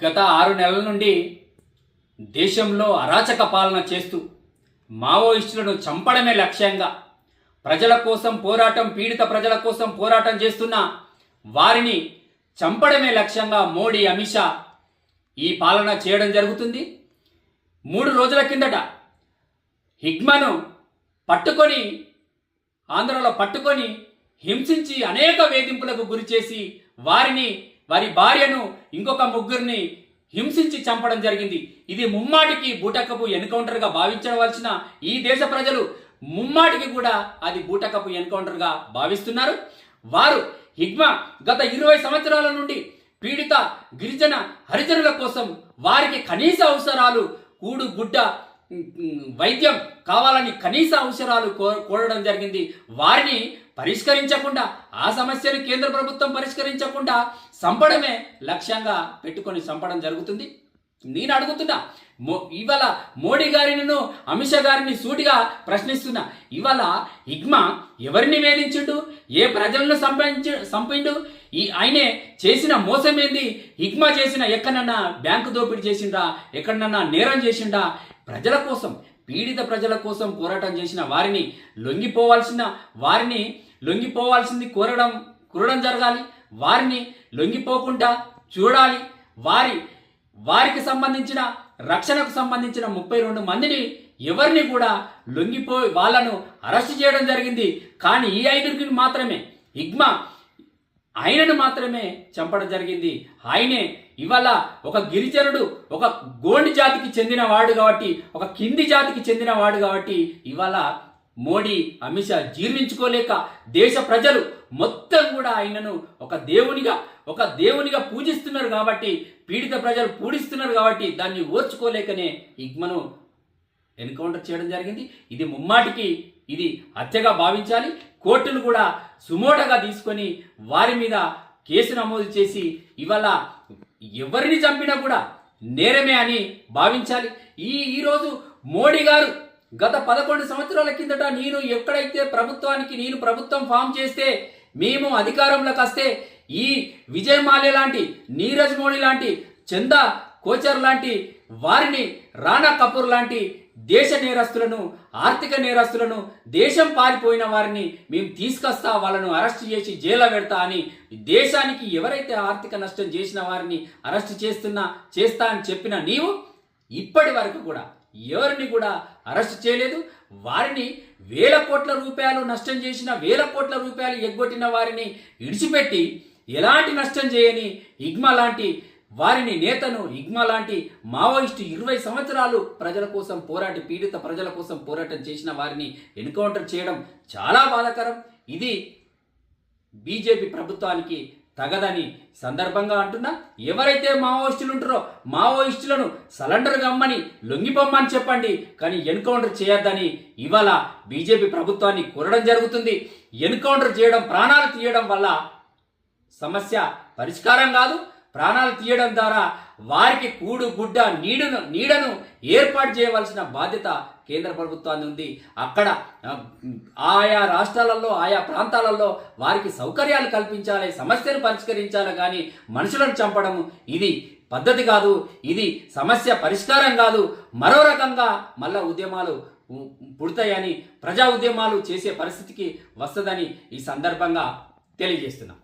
గత ఆరు నెలల నుండి దేశంలో అరాచక పాలన చేస్తూ మావోయిస్టులను చంపడమే లక్ష్యంగా ప్రజల కోసం పోరాటం పీడిత ప్రజల కోసం పోరాటం చేస్తున్న వారిని చంపడమే లక్ష్యంగా మోడీ అమిత్ షా ఈ పాలన చేయడం జరుగుతుంది. మూడు రోజుల కిందట హిగ్మను పట్టుకొని ఆంధ్రలో పట్టుకొని హింసించి అనేక వేధింపులకు గురిచేసి వారిని వారి భార్యను ఇంకొక ముగ్గురిని హింసించి చంపడం జరిగింది. ఇది ముమ్మాటికి బూటకపు ఎన్కౌంటర్గా భావించవలసిన ఈ దేశ ప్రజలు ముమ్మాటికి కూడా అది బూటకపు ఎన్కౌంటర్గా భావిస్తున్నారు. వారు హిగ్మా గత ఇరవై సంవత్సరాల నుండి పీడిత గిరిజన హరిజనుల కోసం వారికి కనీస అవసరాలు కూడు గుడ్డ వైద్యం కావాలని కనీస అవసరాలు కోరడం జరిగింది. వారిని పరిష్కరించకుండా ఆ సమస్యను కేంద్ర ప్రభుత్వం పరిష్కరించకుండా చంపడమే లక్ష్యంగా పెట్టుకొని చంపడం జరుగుతుంది. నేను అడుగుతున్నా మో ఇవాళ మోడీ గారిని అమిత్ షా గారిని సూటిగా ప్రశ్నిస్తున్నా. ఇవాళ ఇగ్మా ఎవరిని వేధించుడు? ఏ ప్రజలను సంపించు సంపిండు? ఈ ఆయనే చేసిన మోసం ఏంది? ఇగ్మా చేసిన ఎక్కడన్నా బ్యాంకు దోపిడీ చేసిండా ఎక్కడన్నా నేరం చేసిండా? ప్రజల కోసం పీడిత ప్రజల కోసం పోరాటం చేసిన వారిని లొంగిపోవాల్సిన వారిని లొంగిపోవాల్సింది కోరడం కోరడం జరగాలి. వారిని లొంగిపోకుండా చూడాలి. వారి వారికి సంబంధించిన రక్షణకు సంబంధించిన ముప్పై రెండు మందిని ఎవరిని కూడా లొంగిపోయి వాళ్ళను అరెస్ట్ చేయడం జరిగింది. కానీ ఈ ఐదుగురికి మాత్రమే ఇగ్మా ఆయనను మాత్రమే చంపడం జరిగింది. ఆయనే ఇవాళ ఒక గిరిజనుడు ఒక గోండి జాతికి చెందినవాడు కాబట్టి ఒక కింది జాతికి చెందినవాడు కాబట్టి ఇవాళ మోడీ అమిత్ షా జీర్ణించుకోలేక దేశ ప్రజలు మొత్తం కూడా ఆయనను ఒక దేవునిగా ఒక దేవునిగా పూజిస్తున్నారు కాబట్టి పీడిత ప్రజలు పూజిస్తున్నారు కాబట్టి దాన్ని ఓర్చుకోలేకనే ఇగ్మను ఎన్కౌంటర్ చేయడం జరిగింది. ఇది ముమ్మాటికి ఇది హత్యగా భావించాలి. కోర్టులు కూడా సుమోటగా తీసుకొని వారి మీద కేసు నమోదు చేసి ఇవాళ ఎవరిని చంపినా కూడా నేరమే అని భావించాలి. ఈ ఈరోజు మోడీ గారు గత పదకొండు సంవత్సరాల కిందట నేను ఎక్కడైతే ప్రభుత్వానికి నేను ప్రభుత్వం ఫామ్ చేస్తే మేము అధికారంలోకి వస్తే ఈ విజయ్ మాల్య లాంటి నీరజ్ మోడీ లాంటి చందా కోచర్ లాంటి వారిని రాణా కపూర్ లాంటి దేశ నేరస్తులను ఆర్థిక నేరస్తులను దేశం పారిపోయిన వారిని మేము తీసుకొస్తా వాళ్ళను అరెస్ట్ చేసి జైల్లో పెడతా అని దేశానికి ఎవరైతే ఆర్థిక నష్టం చేసిన వారిని అరెస్ట్ చేస్తున్నా చేస్తా అని చెప్పిన నీవు ఇప్పటి వరకు కూడా ఎవరిని కూడా అరెస్ట్ చేయలేదు. వారిని వేల కోట్ల రూపాయలు నష్టం చేసిన వేల కోట్ల రూపాయలు ఎగ్గొట్టిన వారిని ఇడిచిపెట్టి ఎలాంటి నష్టం చేయని ఇగ్మా లాంటి వారిని నేతను ఇగ్మా లాంటి మావోయిస్టు ఇరవై సంవత్సరాలు ప్రజల కోసం పోరాటి పీడిత ప్రజల కోసం పోరాటం చేసిన వారిని ఎన్కౌంటర్ చేయడం చాలా బాధాకరం. ఇది బీజేపీ ప్రభుత్వానికి తగదని సందర్భంగా అంటున్నా ఎవరైతే మావోయిస్టులు ఉంటారో మావోయిస్టులను సలండర్ గమ్మని లొంగిపోమ్మని చెప్పండి కానీ ఎన్కౌంటర్ చేయొద్దని ఇవాళ బీజేపీ ప్రభుత్వాన్ని కోరడం జరుగుతుంది. ఎన్కౌంటర్ చేయడం ప్రాణాలు తీయడం వల్ల సమస్య పరిష్కారం కాదు. ప్రాణాలు తీయడం ద్వారా వారికి కూడు గుడ్డ నీడను నీడను ఏర్పాటు చేయవలసిన బాధ్యత కేంద్ర ప్రభుత్వాన్ని ఉంది. అక్కడ ఆయా రాష్ట్రాలలో ఆయా ప్రాంతాలలో వారికి సౌకర్యాలు కల్పించాలి సమస్యను పరిష్కరించాలి కానీ మనుషులను చంపడం ఇది పద్ధతి కాదు ఇది సమస్య పరిష్కారం కాదు. మరో రకంగా మళ్ళా ఉద్యమాలు పుడతాయని ప్రజా ఉద్యమాలు చేసే పరిస్థితికి వస్తుందని ఈ సందర్భంగా తెలియజేస్తున్నాం.